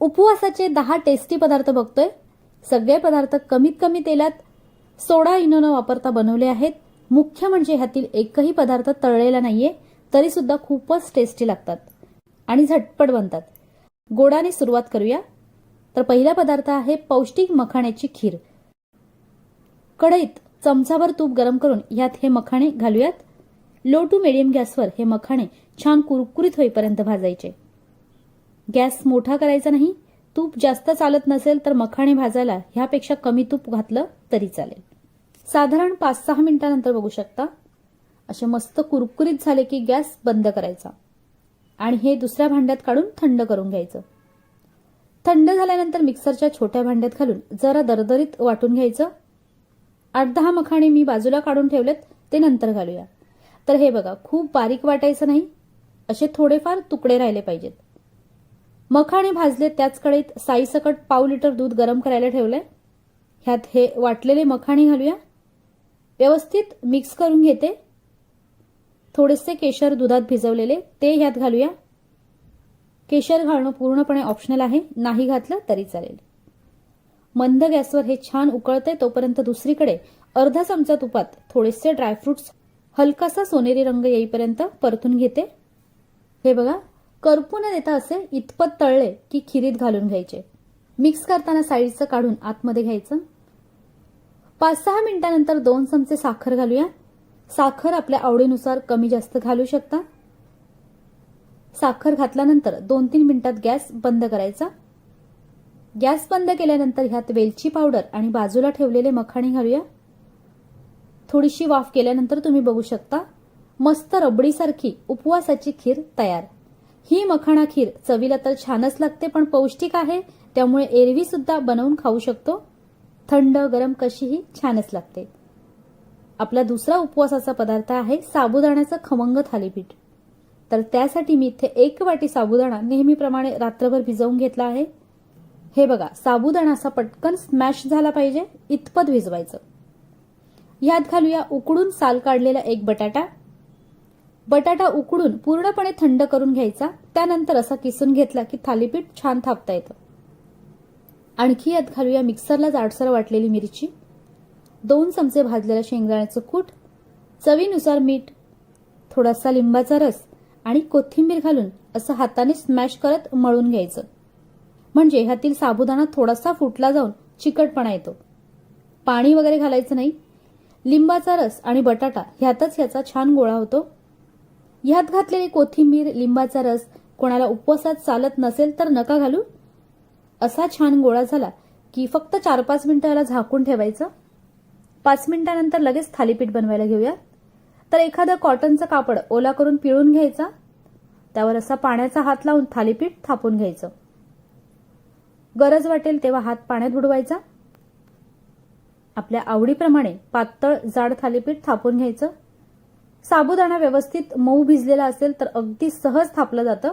उपवासाचे दहा टेस्टी पदार्थ बघतोय. सगळे पदार्थ कमीत कमी तेलात सोडा इनो न वापरता बनवले आहेत. मुख्य म्हणजे ह्यातील एकही पदार्थ तळलेला नाहीये तरी सुद्धा खूपच टेस्टी लागतात आणि झटपट बनतात. गोडाने सुरुवात करूया. तर पहिला पदार्थ आहे पौष्टिक मखाण्याची खीर. कढईत चमचाभर तूप गरम करून यात हे मखाणे घालूयात. लो टू मिडियम गॅसवर हे मखाणे छान कुरकुरीत होईपर्यंत भाजायचे. गॅस मोठा करायचा नाही. तूप जास्त चालत नसेल तर मखाणे भाजायला ह्यापेक्षा कमी तूप घातलं तरी चालेल. साधारण पाच सहा मिनिटानंतर बघू शकता. असे मस्त कुरकुरीत झाले की गॅस बंद करायचा. आणि हे दुसऱ्या भांड्यात काढून थंड करून घ्यायचं. थंड झाल्यानंतर मिक्सरच्या छोट्या भांड्यात घालून जरा दरदरीत वाटून घ्यायचं. आठ दहा मखाणे मी बाजूला काढून ठेवलेत ते नंतर घालूया. तर हे बघा खूप बारीक वाटायचं नाही. असे थोडेफार तुकडे राहिले पाहिजेत. मखाणे भाजले त्याच कळीत साईसकट पाव लिटर दूध गरम करायला ठेवलंय. ह्यात हे वाटलेले मखाणे घालूया. व्यवस्थित मिक्स करून घेते. थोडेसे केशर दुधात भिजवलेले ते ह्यात घालूया. केशर घालणं पूर्णपणे ऑप्शनल आहे नाही घातलं तरी चालेल. मंद गॅसवर हे छान उकळते तोपर्यंत दुसरीकडे अर्धा चमचा तुपात थोडेसे ड्रायफ्रुट्स हलकासा सोनेरी रंग येईपर्यंत परतून घेते. हे बघा करपू न देता असे इतपत तळले की खिरीत घालून घ्यायचे. मिक्स करताना साईडचं काढून आतमध्ये घ्यायचं. पाच सहा मिनिटानंतर दोन चमचे साखर घालूया. साखर आपल्या आवडीनुसार कमी जास्त घालू शकता. साखर घातल्यानंतर दोन तीन मिनिटात गॅस बंद करायचा. गॅस बंद केल्यानंतर ह्यात वेलची पावडर आणि बाजूला ठेवलेले मखाणे घालूया. थोडीशी वाफ केल्यानंतर तुम्ही बघू शकता मस्त रबडीसारखी उपवासाची खीर तयार. ही मखाणा खीर चवीला तर छानच लागते पण पौष्टिक आहे. त्यामुळे एरवी सुद्धा बनवून खाऊ शकतो. थंड गरम कशीही छानच लागते. आपला दुसरा उपवासाचा पदार्थ आहे साबुदाण्याचं खमंग थालीपीठ. तर त्यासाठी मी इथे एक वाटी साबुदाणा नेहमीप्रमाणे रात्रभर भिजवून घेतला आहे. हे बघा साबुदाणा असा पटकन स्मॅश झाला पाहिजे इतपत भिजवायचं. यात घालूया उकडून साल काढलेला एक बटाटा. बटाटा उकडून पूर्णपणे थंड करून घ्यायचा त्यानंतर असा किसून घेतला की थालीपीठ छान थापता येतं. आणखी यात घालूया मिक्सरला जाडसर वाटलेली मिरची. दोन चमचे भाजलेलं शेंगदाण्याचं कूट चवीनुसार मीठ थोडासा लिंबाचा रस आणि कोथिंबीर घालून असं हाताने स्मॅश करत मळून घ्यायचं. म्हणजे ह्यातील साबुदाणा थोडासा फुटला जाऊन चिकटपणा येतो. पाणी वगैरे घालायचं नाही. लिंबाचा रस आणि बटाटा ह्यातच ह्याचा छान गोळा होतो. ह्यात घातलेली कोथिंबीर लिंबाचा रस कोणाला उपवासात चालत नसेल तर नका घालू. असा छान गोळा झाला की फक्त चार पाच मिनिटं याला झाकून ठेवायचं. पाच मिनिटानंतर लगेच थालीपीठ बनवायला घेऊया. तर एखादं कॉटनचं कापड ओला करून पिळून घ्यायचा. त्यावर असा पाण्याचा हात लावून थालीपीठ थापून घ्यायचं. गरज वाटेल तेव्हा हात पाण्यात बुडवायचा. आपल्या आवडीप्रमाणे पातळ जाड थालीपीठ थापून घ्यायचं. साबुदाणा व्यवस्थित मऊ भिजलेला असेल तर अगदी सहज थापलं जातं.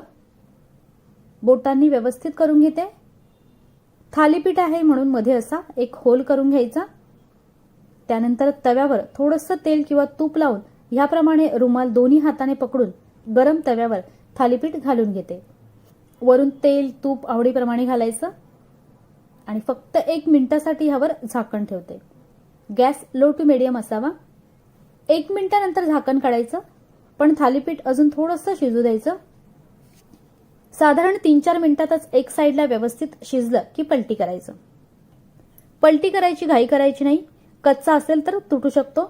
बोटांनी व्यवस्थित करून घेते. थालीपीठ आहे म्हणून मध्ये असा एक होल करून घ्यायचा. त्यानंतर तव्यावर थोडंसं तेल किंवा तूप लावून ह्याप्रमाणे रुमाल दोन्ही हाताने पकडून गरम तव्यावर थालीपीठ घालून घेते. वरून तेल तूप आवडीप्रमाणे घालायचं. आणि फक्त एक मिनिटासाठी ह्यावर झाकण ठेवते. गॅस लो टू मिडियम असावा. एक मिनिटानंतर झाकण काढायचं पण थालीपीठ अजून थोडंसं शिजू द्यायचं. साधारण तीन चार मिनिटातच एक साईडला व्यवस्थित शिजलं की पलटी करायचं. पलटी करायची घाई करायची नाही. कच्चा असेल तर तुटू शकतो.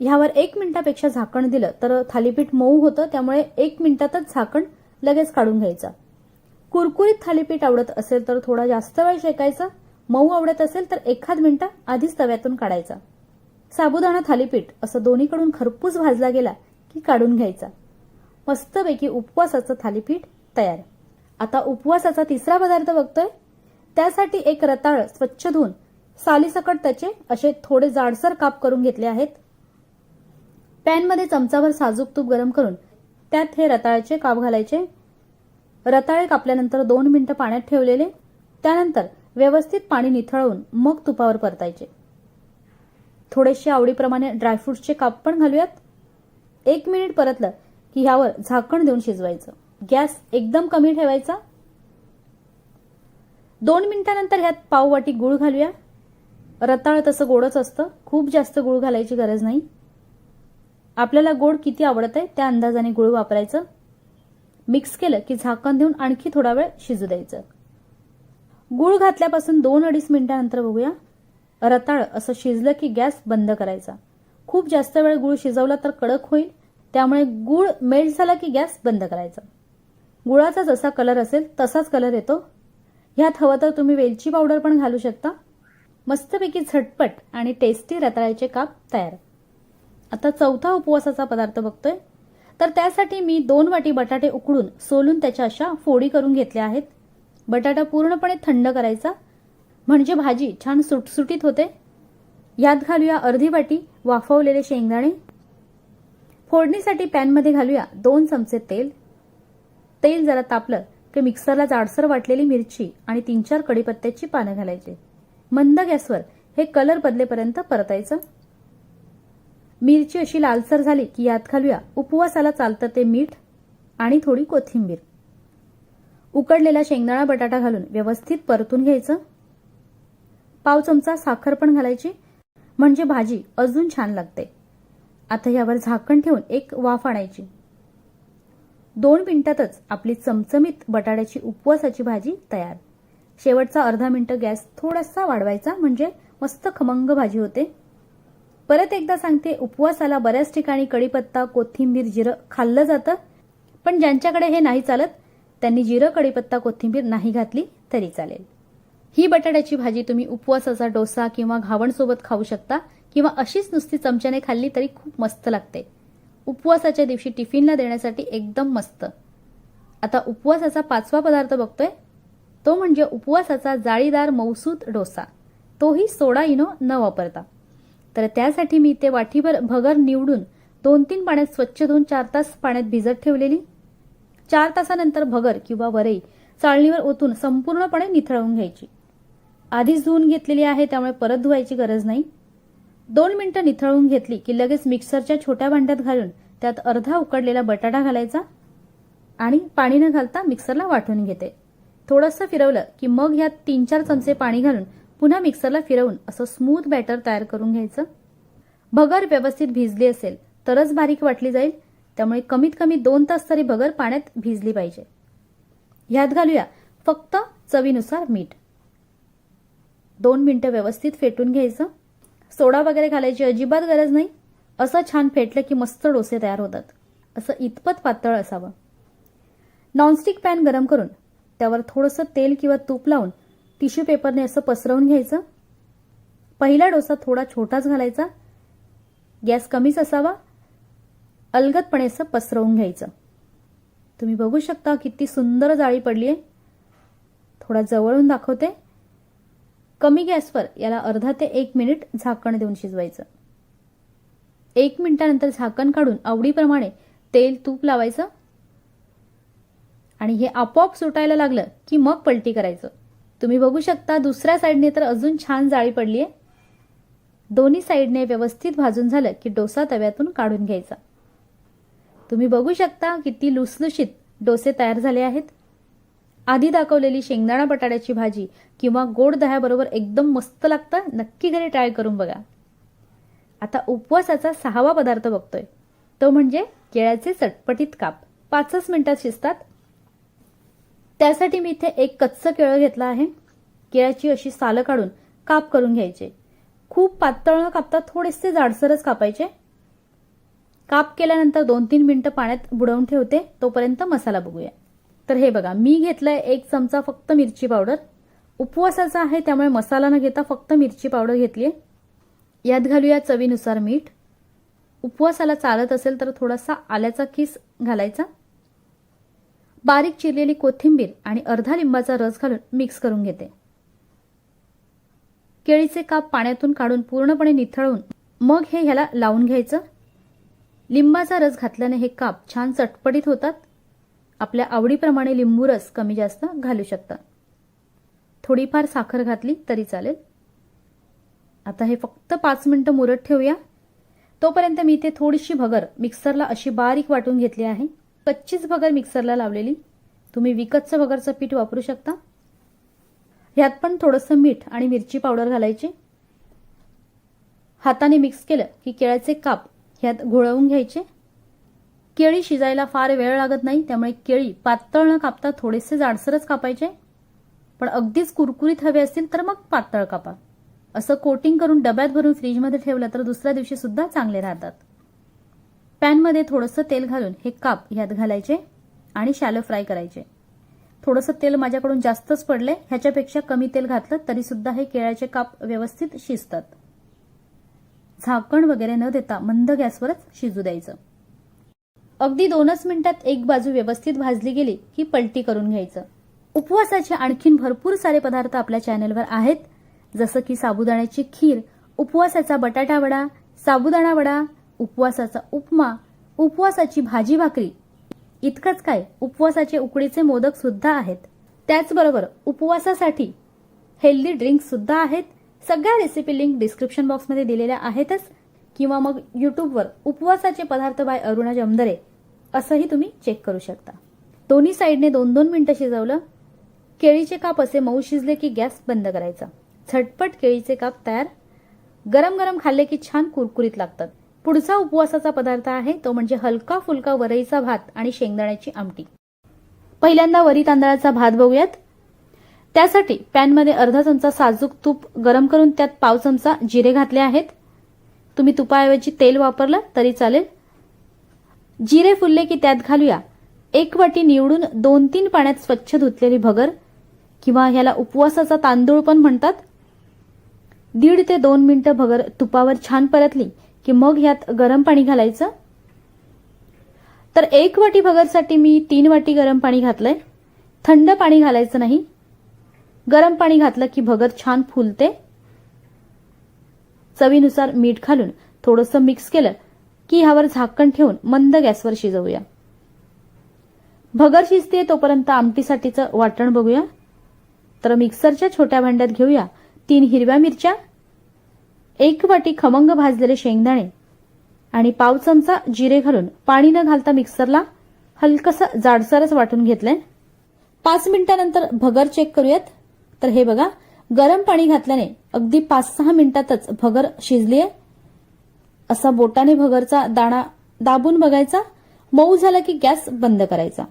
ह्यावर एक मिनिटापेक्षा झाकण दिलं तर थालीपीठ मऊ होतं त्यामुळे एक मिनिटातच झाकण लगेच काढून घ्यायचं. कुरकुरीत थालीपीठ आवडत असेल तर थोडा जास्त वेळ शेकायचा. मऊ आवडत असेल तर एखाद मिनिटं आधीच तव्यातून काढायचा. साबुदाणा थालीपीठ असं दोन्हीकडून खरपूस भाजला गेला की काढून घ्यायचा. मस्तपैकी उपवासाचं थालीपीठ तयार. आता उपवासाचा तिसरा पदार्थ बघतोय. त्यासाठी एक रताळ स्वच्छ धुवून सालीसकट त्याचे असे थोडे जाडसर काप करून घेतले आहेत. पॅनमध्ये चमचाभर साजूक तूप गरम करून त्यात हे रताळ्याचे काप घालायचे. रताळे कापल्यानंतर दोन मिनिटं पाण्यात ठेवलेले. त्यानंतर व्यवस्थित पाणी निथळवून मग तुपावर परतायचे. थोडेसे आवडीप्रमाणे ड्रायफ्रुट्सचे काप पण घालूयात. एक मिनिट परतलं की ह्यावर झाकण देऊन शिजवायचं. गॅस एकदम कमी ठेवायचा. दोन मिनिटानंतर ह्यात पाववाटी गूळ घालूया. रताळ तसं गोडच असतं. खूप जास्त गूळ घालायची गरज नाही. आपल्याला गोड किती आवडत आहे त्या अंदाजाने गूळ वापरायचं. मिक्स केलं की झाकण देऊन आणखी थोडा वेळ शिजू द्यायचं. गूळ घातल्यापासून दोन अडीच मिनिटानंतर बघूया. रताळ असं शिजलं की गॅस बंद करायचा. खूप जास्त वेळ गूळ शिजवला तर कडक होईल त्यामुळे गूळ मेल्ट झाला की गॅस बंद करायचा. गुळाचा जसा कलर असेल तसाच कलर येतो. ह्यात हवं तर तुम्ही वेलची पावडर पण घालू शकता. मस्तपैकी झटपट आणि टेस्टी रताळ्याचे काप तयार. आता चौथा उपवासाचा पदार्थ बघतोय. तर त्यासाठी मी दोन वाटी बटाटे उकडून सोलून त्याच्या अशा फोडी करून घेतल्या आहेत. बटाटा पूर्णपणे थंड करायचा म्हणजे भाजी छान सुटसुटीत होते. यात घालूया अर्धी वाटी वाफवलेले शेंगदाणे. फोडणीसाठी पॅनमध्ये घालूया दोन चमचे तेल. तेल जरा तापलं की मिक्सरला जाडसर वाटलेली मिरची आणि तीन चार कडीपत्त्याची पानं घालायची. मंद गॅसवर हे कलर बदलेपर्यंत परतायचं. मिरची अशी लालसर झाली की यात घालूया उपवासाला चालतं ते मीठ आणि थोडी कोथिंबीर. उकडलेला शेंगदाणा बटाटा घालून व्यवस्थित परतून घ्यायचं. पाव चमचा साखर पण घालायची. म्हणजे भाजी अजून छान लागते. आता यावर झाकण ठेवून एक वाफ आणायची. दोन मिनिटातच आपली चमचमीत बटाट्याची उपवासाची भाजी तयार. शेवटचा अर्धा मिनिट गॅस थोडासा वाढवायचा म्हणजे मस्त खमंग भाजी होते. परत एकदा सांगते उपवासाला बऱ्याच ठिकाणी कढीपत्ता कोथिंबीर जिरं खाल्लं जातं. पण ज्यांच्याकडे हे नाही चालत त्यांनी जिरं कढीपत्ता कोथिंबीर नाही घातली तरी चालेल. ही बटाट्याची भाजी तुम्ही उपवासाचा डोसा किंवा घावणसोबत खाऊ शकता किंवा अशीच नुसती चमच्याने खाल्ली तरी खूप मस्त लागते. उपवासाच्या दिवशी टिफिनला देण्यासाठी एकदम मस्त. आता उपवासाचा पाचवा पदार्थ बघतोय. तो म्हणजे उपवासाचा जाळीदार मौसूद डोसा. तोही सोडा इनो न वापरता. तर त्यासाठी मी ते वाटीभर भगर निवडून दोन तीन पाण्यात स्वच्छ धुवून चार तास पाण्यात भिजत ठेवलेली. चार तासानंतर भगर किंवा वरई चाळणीवर ओतून संपूर्णपणे निथळवून घ्यायची. आधीच धुवून घेतलेली आहे त्यामुळे परत धुवायची गरज नाही. दोन मिनिटं निथळून घेतली की लगेच मिक्सरच्या छोट्या भांड्यात घालून त्यात अर्धा उकडलेला बटाटा घालायचा आणि पाणी न घालता मिक्सरला वाटून घेते. थोडंसं फिरवलं की मग ह्यात तीन चार चमचे पाणी घालून पुन्हा मिक्सरला फिरवून असं स्मूथ बॅटर तयार करून घ्यायचं. भगर व्यवस्थित भिजली असेल तरच बारीक वाटली जाईल त्यामुळे कमीत कमी दोन तास तरी भगर पाण्यात भिजली पाहिजे. ह्यात घालूया फक्त चवीनुसार मीठ. दोन मिनटं व्यवस्थित फेटून घ्यायचं. सोडा वगैरे घालायची अजिबात गरज नाही. असं छान फेटलं की मस्त डोसे तयार होतात. असं इतपत पातळ असावं. नॉनस्टिक पॅन गरम करून त्यावर थोडंसं तेल किंवा तूप लावून टिश्यू पेपरने असं पसरवून घ्यायचं. पहिला डोसा थोडा छोटाच घालायचा. गॅस कमीच असावा. अलगदपणे असं पसरवून घ्यायचं. तुम्ही बघू शकता किती सुंदर जाळी पडली आहे थोडा जवळून दाखवते. कमी गॅसवर याला अर्धा ते एक मिनिट झाकण देऊन शिजवायचं. एक मिनिटानंतर झाकण काढून आवडीप्रमाणे तेल तूप लावायचं. आणि हे आपोआप सुटायला लागलं की मग पलटी करायचं. तुम्ही बघू शकता दुसऱ्या साईडने तर अजून छान जाळी पडली आहे दोन्ही साईडने व्यवस्थित भाजून झालं की डोसा तव्यातून काढून घ्यायचा. तुम्ही बघू शकता किती लुसलुशीत डोसे तयार झाले आहेत. आधी दाखवलेली शेंगदाणा बटाट्याची भाजी किंवा गोड दह्याबरोबर एकदम मस्त लागतं नक्की घरी ट्राय करून बघा. आता उपवासाचा सहावा पदार्थ बघतोय. तो म्हणजे केळ्याचे चटपटीत काप. पाचच मिनिटात शिजतात. त्यासाठी मी इथे एक कच्चं केळं घेतलं आहे. केळ्याची अशी सालं काढून काप करून घ्यायचे. खूप पातळ न कापता थोडेसे जाडसरच कापायचे. काप केल्यानंतर दोन तीन मिनिटं पाण्यात बुडवून ठेवते. तोपर्यंत मसाला बघूया. तर हे बघा मी घेतलंय एक चमचा फक्त मिरची पावडर. उपवासाचा आहे त्यामुळे मसाला न घेता फक्त मिरची पावडर घेतली आहे यात घालूया चवीनुसार मीठ. उपवासाला चालत असेल तर थोडासा आल्याचा किस घालायचा. बारीक चिरलेली कोथिंबीर आणि अर्धा लिंबाचा रस घालून मिक्स करून घेते. केळीचे काप पाण्यातून काढून पूर्णपणे निथळून मग हे ह्याला लावून घ्यायचं. लिंबाचा रस घातल्याने हे काप छान चटपटीत होतात. आपल्या आवडीप्रमाणे लिंबू रस कमी जास्त घालू शकता. थोडीफार साखर घातली तरी चालेल. आता हे फक्त पाच मिनटं मुरत ठेवूया. तोपर्यंत मी इथे थोडीशी भगर मिक्सरला अशी बारीक वाटून घेतली आहे. कच्चीच भगर मिक्सरला लावलेली. तुम्ही विकतचं भगरचं पीठ वापरू शकता. ह्यात पण थोडंसं मीठ आणि मिरची पावडर घालायची. हाताने मिक्स केलं की केळ्याचे काप ह्यात घोळवून घ्यायचे. केळी शिजायला फार वेळ लागत नाही त्यामुळे केळी पातळ न कापता थोडेसे जाडसरच कापायचे. पण अगदीच कुरकुरीत हवे असतील तर मग पातळ कापा. असं कोटिंग करून डब्यात भरून फ्रीजमध्ये ठेवलं तर दुसऱ्या दिवशी सुद्धा चांगले राहतात. पॅनमध्ये थोडंसं तेल घालून हे काप ह्यात घालायचे आणि शॅलो फ्राय करायचे. थोडंसं तेल माझ्याकडून जास्तच पडले ह्याच्यापेक्षा कमी तेल घातलं तरी सुद्धा हे केळ्याचे काप व्यवस्थित शिजतात. झाकण वगैरे न देता मंद गॅसवरच शिजू द्यायचं. अगदी दोनच मिनिटात एक बाजू व्यवस्थित भाजली गेली की पलटी करून घ्यायचं. उपवासाचे आणखीन भरपूर सारे पदार्थ आपल्या चॅनलवर आहेत. जसं की साबुदाण्याची खीर उपवासाचा बटाटा वडा साबुदाणा वडा उपवासाचा उपमा उपवासाची भाजी भाकरी. इतकंच काय उपवासाचे उकडीचे मोदक सुद्धा आहेत. त्याचबरोबर उपवासासाठी हेल्दी ड्रिंक्स सुद्धा आहेत. सगळ्या रेसिपी लिंक डिस्क्रिप्शन बॉक्समध्ये दिलेल्या आहेतच. किंवा मग युट्यूबवर उपवासाचे पदार्थ बाय अरुणा जमदरे असंही तुम्ही चेक करू शकता. दोन्ही साईडने दोन दोन मिनिटं शिजवलं केळीचे काप असे मऊ शिजले की गॅस बंद करायचा. झटपट केळीचे काप तयार गरम गरम खाल्ले की छान कुरकुरीत लागतात. पुढचा उपवासाचा पदार्थ आहे तो म्हणजे हलका फुलका वरईचा भात आणि शेंगदाण्याची आमटी. पहिल्यांदा वरी तांदळाचा भात बघूयात. त्यासाठी पॅनमध्ये अर्धा चमचा साजूक तूप गरम करून त्यात पाव चमचा जिरे घातले आहेत. तुम्ही तुपाऐवजी तेल वापरलं तरी चालेल. जिरे फुलले की त्यात घालूया. एक वाटी निवडून दोन तीन पाण्यात स्वच्छ धुतलेली भगर किंवा ह्याला उपवासाचा तांदूळ पण म्हणतात. दीड ते दोन मिनिटं भगर तुपावर छान परतली की मग ह्यात गरम पाणी घालायचं. तर एक वाटी भगरसाठी मी तीन वाटी गरम पाणी घातलंय. थंड पाणी घालायचं नाही. गरम पाणी घातलं की भगर छान फुलते. चवीनुसार मीठ घालून थोडंसं मिक्स केलं की ह्यावर झाकण ठेवून मंद गॅसवर शिजवूया. भगर शिजते तोपर्यंत आमटीसाठीचं वाटण बघूया. तर मिक्सरच्या छोट्या भांड्यात घेऊया तीन हिरव्या मिरच्या एक वाटी खमंग भाजलेले शेंगदाणे आणि पाव चमचा जिरे घालून पाणी न घालता मिक्सरला हलकसं जाडसरच वाटून घेतलंय. पाच मिनिटानंतर भगर चेक करूयात. तर हे बघा गरम पाणी घातल्याने अगदी पाच सहा मिनिटातच भगर शिजली आहे असा बोटाने भगरचा दाणा दाबून बघायचा मऊ झाला की गॅस बंद करायचा.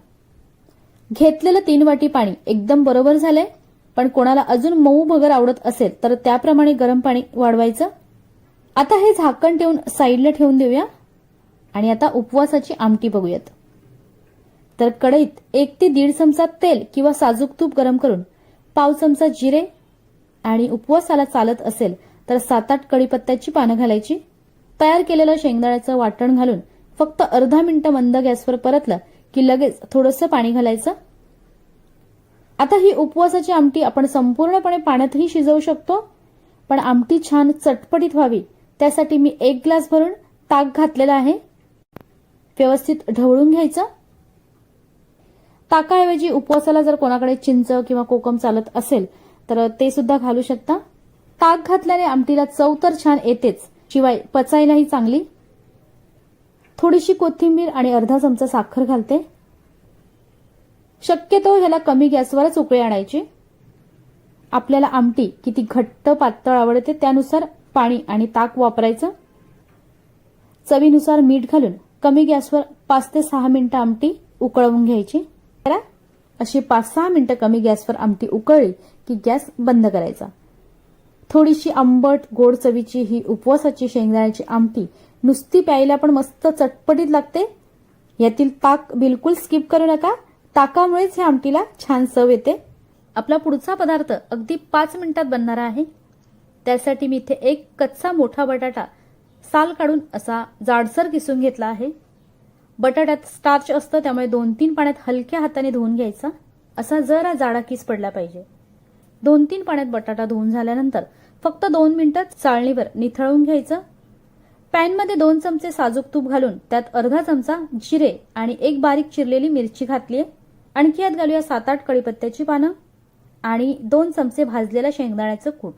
घेतलेलं तीन वाटी पाणी एकदम बरोबर झालंय पण कोणाला अजून मऊ भगर आवडत असेल तर त्याप्रमाणे गरम पाणी वाढवायचं. आता हे झाकण ठेवून साईडला ठेवून देऊया. आणि आता उपवासाची आमटी बघूयात. तर कढईत एक ते दीड चमचा तेल किंवा साजूक तूप गरम करून पाव चमचा जिरे आणि उपवासाला चालत असेल तर सात आठ कढीपत्त्याची पानं घालायची. तयार केलेलं शेंगदाळ्याचं वाटण घालून फक्त अर्धा मिनिटं मंद गॅसवर परतलं की लगेच थोडंसं पाणी घालायचं. आता ही उपवासाची आमटी आपण संपूर्णपणे पाण्यातही शिजवू शकतो पण आमटी छान चटपटीत व्हावी त्यासाठी मी एक ग्लास भरून ताक घातलेला आहे. व्यवस्थित ढवळून घ्यायचं. ताकाऐवजी उपवासाला जर कोणाकडे चिंच किंवा कोकम चालत असेल तर ते सुद्धा घालू शकता. ताक घातल्याने आमटीला चव तर छान येतेच शिवाय पचायलाही चांगली? थोडीशी कोथिंबीर आणि अर्धा चमचा साखर घालते. शक्यतो ह्याला कमी गॅसवरच उकळी आणायची. आपल्याला आमटी किती घट्ट पातळ आवडते त्यानुसार पाणी आणि ताक वापरायचं. चवीनुसार मीठ घालून कमी गॅसवर पाच ते सहा मिनिटं आमटी उकळवून घ्यायची. अशी पाच सहा मिनिटं कमी गॅसवर आमटी उकळली की गॅस बंद करायचा. थोडीशी आंबट गोड चवीची ही उपवासाची शेंगदाण्याची आमटी नुसती प्यायला पण मस्त चटपटीत लागते. यातील ताक बिलकुल स्किप करू नका. ताकामुळेच ह्या आमटीला छान चव येते. आपला पुढचा पदार्थ अगदी पाच मिनिटात बनणारा आहे. त्यासाठी मी इथे एक कच्चा मोठा बटाटा साल काढून असा जाडसर किसून घेतला आहे. बटाट्यात स्टार्च असतं त्यामुळे दोन तीन पाण्यात हलक्या हाताने धुवून घ्यायचा. असा जरा जाडा किस पडला पाहिजे. दोन तीन पाण्यात बटाटा धुवून झाल्यानंतर फक्त दोन मिनिटात चाळणीवर निथळून घ्यायचं. पॅनमध्ये दोन चमचे साजूक तूप घालून त्यात अर्धा चमचा जिरे आणि एक बारीक चिरलेली मिरची घातली आहे. आणखी यात घालूया सात आठ कढीपत्त्याची पानं आणि दोन चमचे भाजलेलं शेंगदाण्याचं कूट.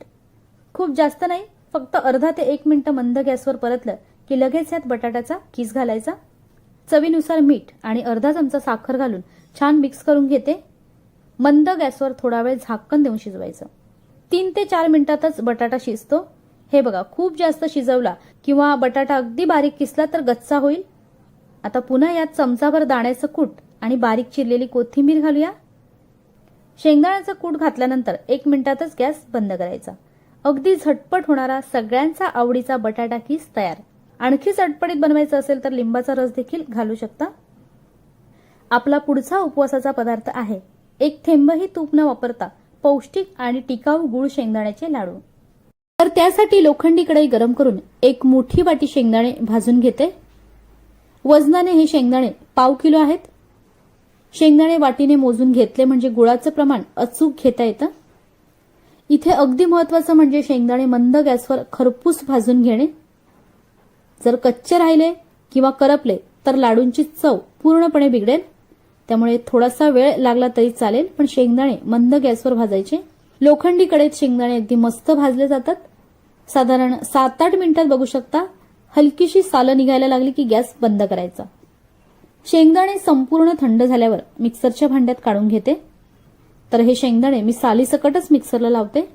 खूप जास्त नाही फक्त अर्धा ते एक मिनिटं मंद गॅसवर परतलं की लगेच यात बटाट्याचा किस घालायचा. चवीनुसार मीठ आणि अर्धा चमचा साखर घालून छान मिक्स करून घेते. मंद गॅसवर थोडा वेळ झाकण देऊन शिजवायचं. तीन ते चार मिनिटातच बटाटा शिजतो. हे बघा खूप जास्त शिजवला किंवा बटाटा अगदी बारीक किसला तर गच्चा होईल. आता पुन्हा यात चमचाभर दाण्याचं कूट आणि बारीक चिरलेली कोथिंबीर घालूया. शेंगदाण्याचं कूट घातल्यानंतर एक मिनिटातच गॅस बंद करायचा. अगदी झटपट होणारा सगळ्यांचा आवडीचा बटाटा किस तयार. आणखी चटपटीत बनवायचं असेल तर लिंबाचा रस देखील घालू शकता. आपला पुढचा उपवासाचा पदार्थ आहे. एक थेंबही तूप न वापरता पौष्टिक आणि टिकाऊ गुळ शेंगदाण्याचे लाडू. तर त्यासाठी लोखंडी कढई गरम करून एक मोठी वाटी शेंगदाणे भाजून घेते. वजनाने हे शेंगदाणे पाव किलो आहेत. शेंगदाणे वाटीने मोजून घेतले म्हणजे गुळाचं प्रमाण अचूक घेता येतं. इथे अगदी महत्वाचं म्हणजे शेंगदाणे मंद गॅसवर खरपूस भाजून घेणे. जर कच्चे राहिले किंवा करपले तर लाडूंची चव पूर्णपणे बिघडेल. त्यामुळे थोडासा वेळ लागला तरी चालेल पण शेंगदाणे मंद गॅसवर भाजायचे. लोखंडी कडेत शेंगदाणे अगदी मस्त भाजले जातात. साधारण सात आठ मिनिटात बघू शकता हलकीशी सालं निघायला लागली की गॅस बंद करायचा. शेंगदाणे संपूर्ण थंड झाल्यावर मिक्सरच्या भांड्यात काढून घेते. तर हे शेंगदाणे मी सालीसकटच मिक्सरला लावते.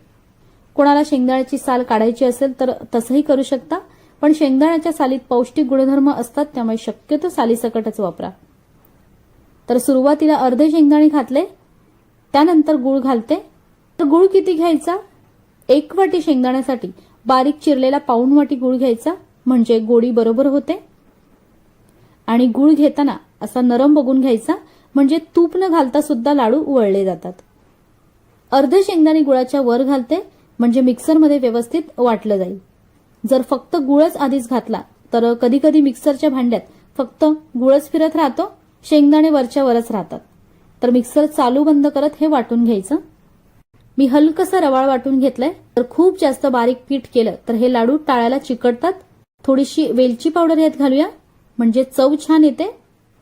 कोणाला शेंगदाण्याची साल काढायची असेल तर तसंही करू शकता पण शेंगदाण्याच्या सालीत पौष्टिक गुणधर्म असतात त्यामुळे शक्यतो सालीसकटच वापरा. तर सुरुवातीला अर्धे शेंगदाणे घातले त्यानंतर गुळ घालते. तर गुळ किती घ्यायचा? एक वाटी शेंगदाण्यासाठी बारीक चिरलेला पाऊण वाटी गुळ घ्यायचा म्हणजे गोडी बरोबर होते. आणि गुळ घेताना असा नरम बघून घ्यायचा म्हणजे तूप न घालता सुद्धा लाडू वळले जातात. अर्धे शेंगदाणे गुळाच्या वर घालते म्हणजे मिक्सरमध्ये व्यवस्थित वाटलं जाईल. जर फक्त गुळच आधीच घातला तर कधी कधी मिक्सरच्या भांड्यात फक्त गुळच फिरत राहतो. शेंगदाणे वरच्या वरच राहतात. तर मिक्सर चालू बंद करत हे वाटून घ्यायचं. मी हलकसं रवाळ वाटून घेतलंय. तर खूप जास्त बारीक पीठ केलं तर हे लाडू टाळ्याला चिकटतात. थोडीशी वेलची पावडर यात घालूया. म्हणजे चव छान येते.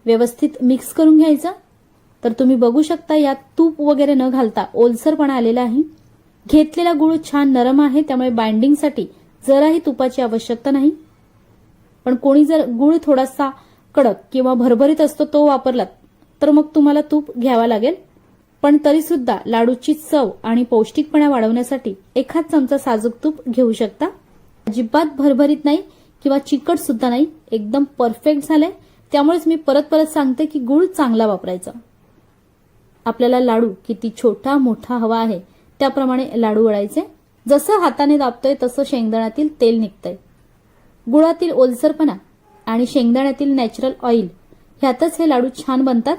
व्यवस्थित मिक्स करून घ्यायचं. तर तुम्ही बघू शकता यात तूप वगैरे न घालता ओलसरपणा आलेला आहे. घेतलेला गुळ छान नरम आहे त्यामुळे बाइंडिंगसाठी जराही तुपाची आवश्यकता नाही. पण कोणी जर गुळ थोडासा कडक किंवा भरभरीत असतो तो वापरलात तर मग तुम्हाला तूप घ्यावा लागेल. पण तरी सुद्धा लाडूची चव आणि पौष्टिकपणा वाढवण्यासाठी एखाद चमचा साजूक तूप घेऊ शकता. अजिबात भरभरीत नाही किंवा चिकट सुद्धा नाही एकदम परफेक्ट झालंय. त्यामुळेच मी परत परत सांगते की गुळ चांगला वापरायचा. आपल्याला लाडू किती छोटा मोठा हवा आहे त्याप्रमाणे लाडू वळायचे. जसं हाताने दाबतोय तसं शेंगदाण्यातील तेल निघतंय. गुळातील ओलसरपणा आणि शेंगदाण्यातील नॅचरल ऑइल. ह्यातच हे लाडू छान बनतात.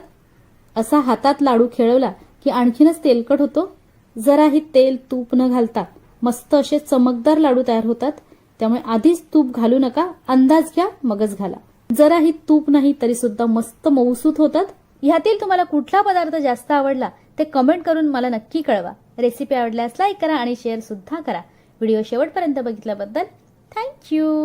असा हातात लाडू खेळवला की आणखीनच तेलकट होतो. जराही तेल तूप न घालता मस्त असे चमकदार लाडू तयार होतात. त्यामुळे आधीच तूप घालू नका अंदाज घ्या मगच घाला. जराही तूप नाही तरी सुद्धा मस्त मऊसूत होतात. ह्यातील तुम्हाला कुठला पदार्थ जास्त आवडला ते कमेंट करून मला नक्की कळवा. रेसिपी आवडल्यास लाईक करा आणि शेअर सुद्धा करा. व्हिडिओ शेवटपर्यंत बघितल्याबद्दल थँक्यू.